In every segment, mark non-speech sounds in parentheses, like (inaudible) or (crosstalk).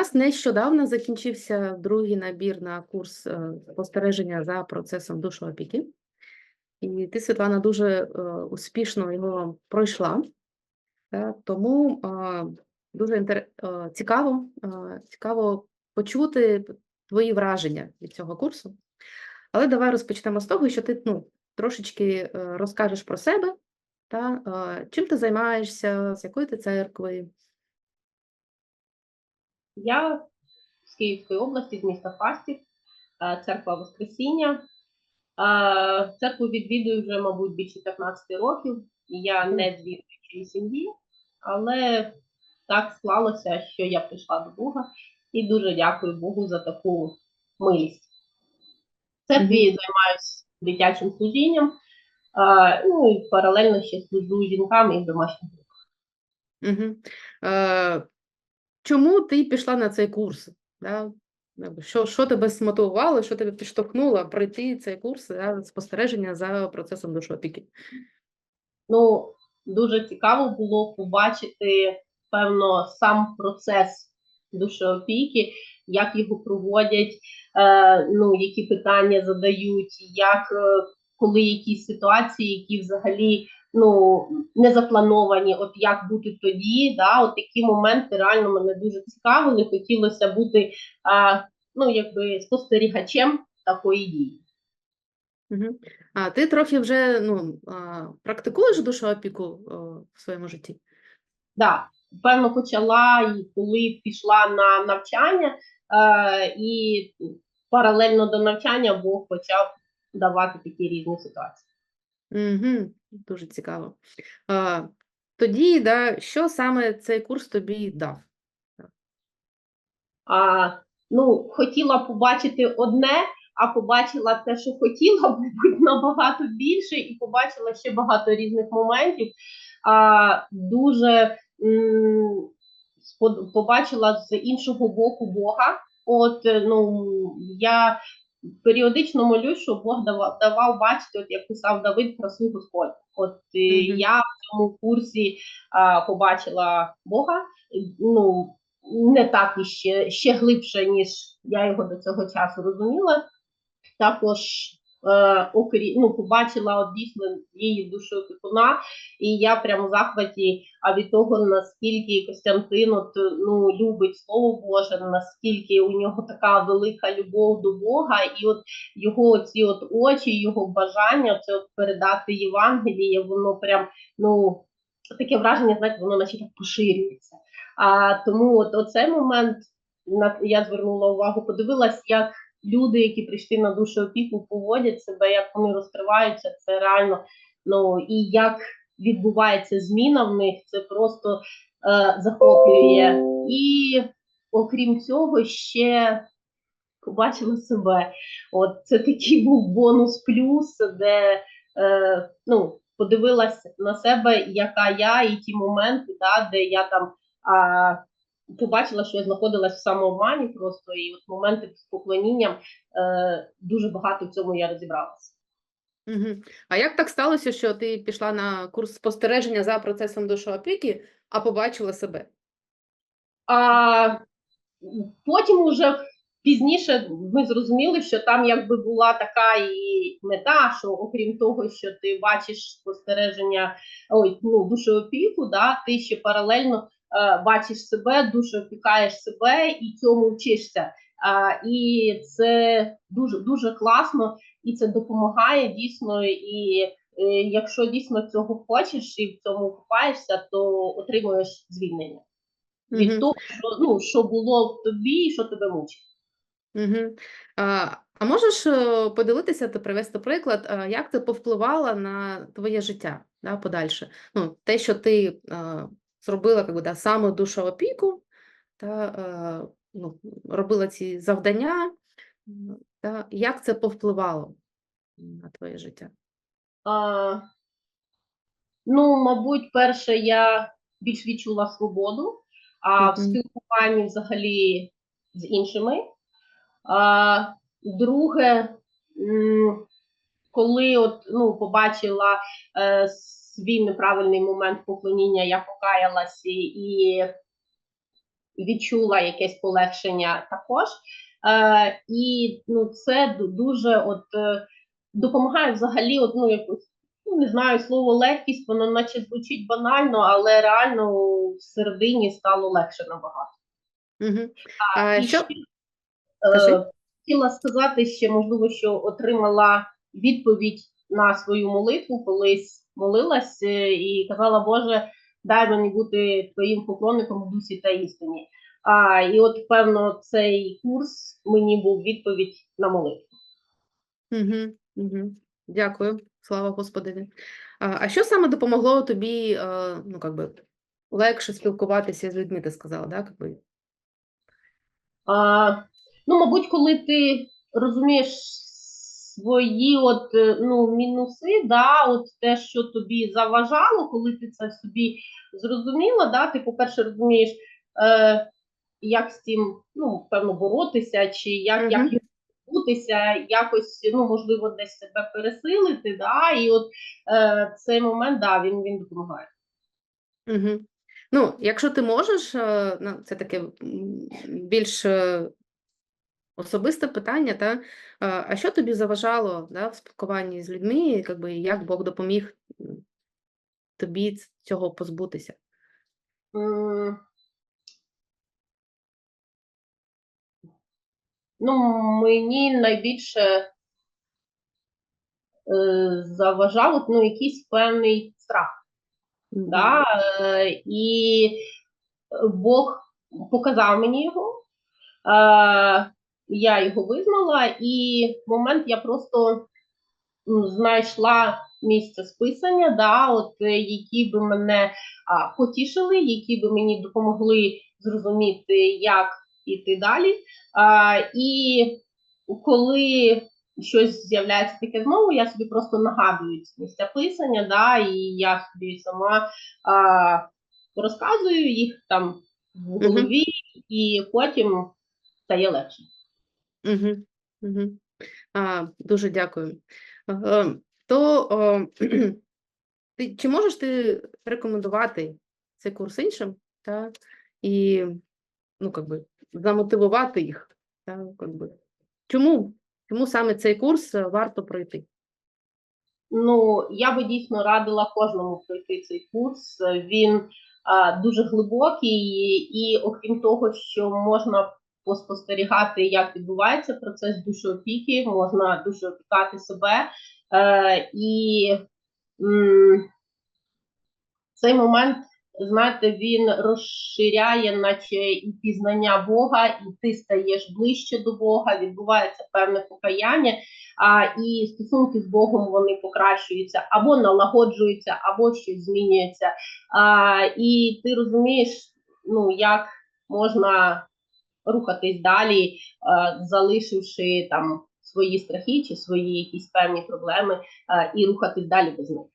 нас нещодавно закінчився другий набір на курс е, спостереження за процесом душоопіки. І ти, Світлана, дуже е, успішно його пройшла. Тому е, дуже інтер... е, цікаво, цікаво почути твої враження від цього курсу. Але давай розпочнемо з того, що ти ну, трошечки розкажеш про себе, та, чим ти займаєшся, з якої ти церкви. Я з Київської області, з міста Фастів, е, церква Воскресіння. Е, Церкву відвідую вже, мабуть, більше 15 років. Я не з віруючої сім'ї, але так склалося, що я прийшла до Бога і дуже дякую Богу за таку милість. В церкві займаюся дитячим служінням, е, ну і паралельно ще служу жінкам і в домашніх групах. Угу. Чому ти пішла на цей курс? Да? Що, що тебе смотивувало, що тебе підштовхнуло пройти цей курс да, спостереження за процесом душоопіки? Ну, дуже цікаво було побачити, певно, сам процес душоопіки, як його проводять, е, ну, які питання задають, як е, коли якісь ситуації, які взагалі ну, не заплановані, от як бути тоді, да, от такі моменти реально мене дуже цікавили. Хотілося бути е, ну, якби спостерігачем такої дії. Угу. А ти трохи вже ну, а, практикуєш душоопіку в своєму житті? Да, певно, почала і коли пішла на навчання, е, і паралельно до навчання Бог почав давати такі різні ситуації. Угу. Дуже цікаво. А, тоді, да, що саме цей курс тобі дав? А, ну, хотіла побачити одне, а побачила те, що хотіла, (laughs) мабуть, набагато більше, і побачила ще багато різних моментів. А, дуже м, побачила з іншого боку Бога. От ну я періодично молюсь, щоб Бог давав, давав бачити, от як писав Давид, про красу Господь. От mm -hmm. я в цьому курсі а, побачила Бога. Ну не так і ще, ще глибше, ніж я його до цього часу розуміла. Також е, окрі, ну, побачила от дійсно її душу опікуна, і я прямо в захваті а від того, наскільки Костянтин от, ну, любить Слово Боже, наскільки у нього така велика любов до Бога, і от його ці от очі, його бажання це от передати Євангеліє, воно прям ну таке враження, знаєте, воно наче так поширюється. А тому от оцей момент я звернула увагу, подивилась, як люди, які прийшли на душу опіку, поводять себе, як вони розкриваються, це реально. Ну і як відбувається зміна в них, це просто е, захоплює. І окрім цього, ще побачила себе. От це такий був бонус плюс, де е, ну, подивилась на себе, яка я, і ті моменти, да, де я там. А, побачила, що я знаходилась в самообмані просто, і от моменти з поклонінням е, дуже багато в цьому я розібралася. Угу. А як так сталося, що ти пішла на курс спостереження за процесом душоопіки, а побачила себе? А потім уже пізніше ми зрозуміли, що там якби була така і мета, що окрім того, що ти бачиш спостереження, ой, ну, душеопіку, да, ти ще паралельно бачиш себе, душеопікаєш себе і цьому вчишся. А, і це дуже дуже класно, і це допомагає дійсно. І е, якщо дійсно цього хочеш і в цьому купаєшся, то отримуєш звільнення від Мгм. того, що ну що було в тобі, і що тебе мучить. Угу. А, а можеш е, поділитися та привести приклад, як це повпливало на твоє життя да, подальше? Ну, те, що ти зробила как би, да, саме душоопіку, та, е, ну, робила ці завдання, та, як це повпливало на твоє життя? А, ну, мабуть, перше, я більш відчула свободу, а в спілкуванні взагалі з іншими. А, друге, коли от, ну, побачила е, свій неправильний момент поклоніння, я покаялася і, відчула якесь полегшення також. Е, і ну, це дуже от, е, допомагає взагалі, от, ну, якось, ну, не знаю, слово легкість, воно наче звучить банально, але реально всередині стало легше набагато. Угу. А, І що? ще, е, хотіла сказати ще, можливо, що отримала відповідь на свою молитву, колись молилась і казала, Боже, дай мені бути твоїм поклонником в дусі та істині. А, і от, певно, цей курс мені був відповідь на молитву. Угу. Угу. Дякую, слава Господові. А, а що саме допомогло тобі, ну, как би, легше спілкуватися з людьми, ти сказала, да? Как би? А, ну, мабуть, коли ти розумієш свої от, е, ну, мінуси, да, от те, що тобі заважало, коли ти це собі зрозуміла, да, ти, по-перше, розумієш, е, як з цим, ну, певно, боротися, чи як, Мгм. як бутися, якось, ну, можливо, десь себе пересилити, да, і от е, цей момент, да, він, він допомагає. Угу. Ну, якщо ти можеш, е, ну, це таке більш е, особисте питання, та, а що тобі заважало да, в спілкуванні з людьми, і, би, як Бог допоміг тобі цього позбутися? Ну, мені найбільше е, заважав ну, якийсь певний страх. Мгм. Да? Е, і Бог показав мені його, е, я його визнала, і в момент я просто знайшла місце списання, да, от, е, які би мене а, потішили, які би мені допомогли зрозуміти, як іти далі. А, і коли щось з'являється таке знову, я собі просто нагадую ці місця писання, да, і я собі сама а, розказую їх там в голові, і потім стає легше. А, дуже дякую. Е, То (clears throat) ти, чи можеш ти рекомендувати цей курс іншим, та, і ну, как би, замотивувати їх? Та, как би. Чому, чому саме цей курс е, варто пройти? Ну, я би дійсно радила кожному пройти цей курс. Він а, дуже глибокий, і окрім того, що можна поспостерігати, як відбувається процес душоопіки, можна дуже опікати себе. Е, і м, цей момент, знаєте, він розширяє, наче і пізнання Бога, і ти стаєш ближче до Бога, відбувається певне покаяння, а і стосунки з Богом вони покращуються або налагоджуються, або щось змінюється. А, і ти розумієш, ну як можна рухатись далі, залишивши там свої страхи чи свої якісь певні проблеми, і рухатись далі без них.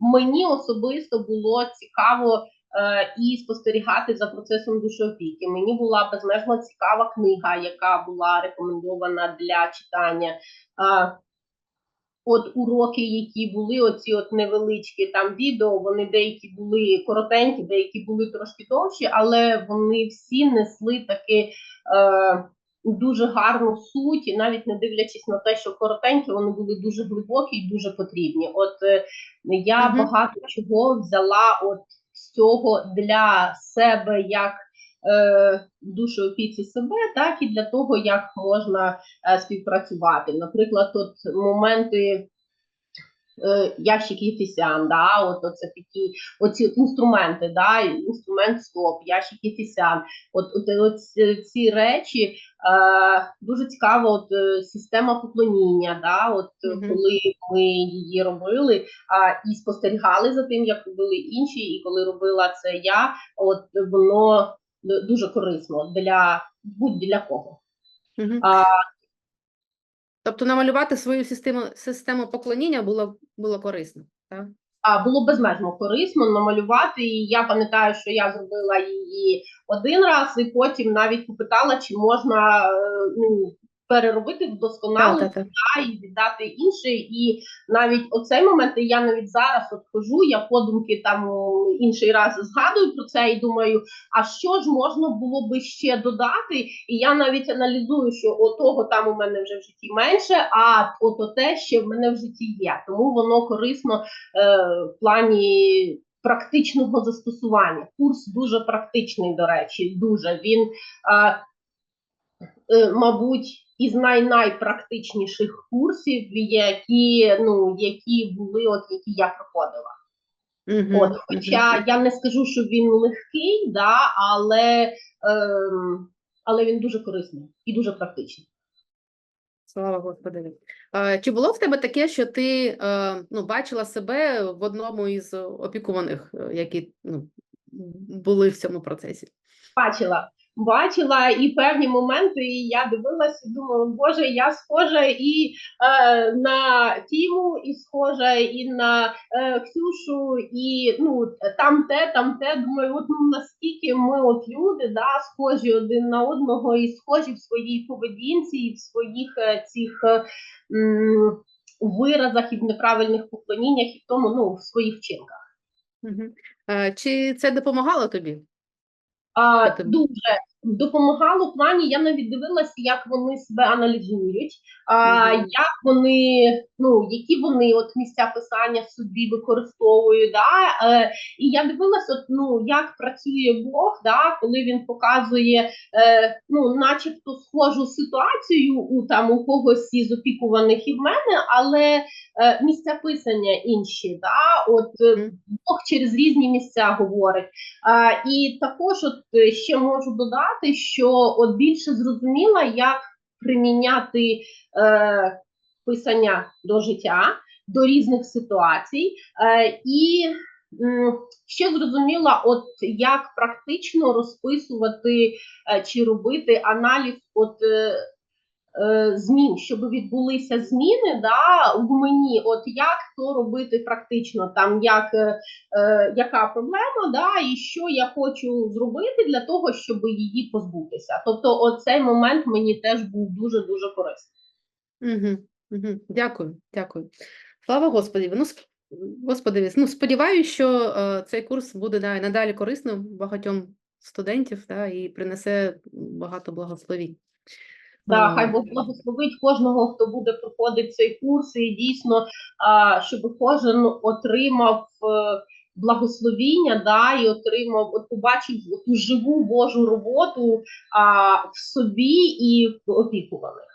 Мені особисто було цікаво е, і спостерігати за процесом душоопіки. Мені була безмежно цікава книга, яка була рекомендована для читання. От уроки, які були, оці от невеличкі там відео, вони деякі були коротенькі, деякі були трошки довші, але вони всі несли таки е, дуже гарну суть, і навіть не дивлячись на те, що коротенькі, вони були дуже глибокі і дуже потрібні. От е, я Мгм. багато чого взяла от з цього для себе як е, душоопіці себе, так і для того, як можна е, співпрацювати. Наприклад, от моменти. е, Ящик Єфісян, да, от оце такі оці інструменти, да, інструмент стоп, ящик Єфісян. От, от, от ці- речі е, дуже цікава от, система поклоніння, да, от е, Мгм. коли ми її робили а, і спостерігали за тим, як робили інші, і коли робила це я, от воно дуже корисно для будь-для кого. Угу. А, Тобто намалювати свою систему, систему поклоніння було, було корисно, так? а було безмежно корисно намалювати. І я пам'ятаю, що я зробила її один раз, і потім навіть попитала, чи можна е, ну, переробити, вдосконалити та, та. та, і віддати інше. І навіть оцей момент, я навіть зараз от хожу, я подумки там інший раз згадую про це і думаю, а що ж можна було би ще додати? І я навіть аналізую, що отого там у мене вже в житті менше, а от те ще в мене в житті є. Тому воно корисно е, в плані. Практичного застосування. Курс дуже практичний, до речі, дуже він, е, е, мабуть, із най-найпрактичніших курсів, які, ну, які були, от які я проходила. Мгм, От, хоча я не скажу, що він легкий, да, але, ем, але він дуже корисний і дуже практичний. Слава Господові. А, Чи було в тебе таке, що ти е, ну, бачила себе в одному із опікуваних, е, які ну, були в цьому процесі? Бачила, бачила і певні моменти, і я дивилася і думала, боже, я схожа і е, на Тіму, і схожа і на е, Ксюшу, і ну там те, там те. Думаю, от ну наскільки ми, от люди, да, схожі один на одного, і схожі в своїй поведінці, і в своїх е, цих е, м, виразах і в неправильних поклоніннях, і в тому, ну, в своїх вчинках. Е, Чи це допомагало тобі? Дуже допомагало в плані. Я навіть дивилася, як вони себе аналізують, а, Мгм. як вони, ну які вони от місця писання собі використовують. Да? Е, і я дивилася, от, ну як працює Бог, да, коли він показує, е, ну, начебто схожу ситуацію у там у когось із опікуваних і в мене, але е, місця писання інші. Да? От е, Мгм. Бог через різні місця говорить. А, і також от е, ще можу додати, що от більше зрозуміла, як приміняти е, писання до життя, до різних ситуацій, е, і м, ще зрозуміла, от як практично розписувати е, чи робити аналіз от. Е, Змін, щоб відбулися зміни, да, в мені, от як то робити практично, там як е, е, яка проблема, да, і що я хочу зробити для того, щоб її позбутися. Тобто, оцей момент мені теж був дуже дуже корисний. Угу, угу. Дякую, дякую. Слава Господі. Ну, сп- Господові, ну, сподіваюся, що е, цей курс буде да, надалі корисним багатьом студентів да, і принесе багато благословінь. Да, Е, хай Бог благословить кожного, хто буде проходити цей курс, і дійсно, а, щоб кожен отримав е, благословіння, да, і отримав, от побачив ту живу Божу роботу а, в собі і в опікуваних.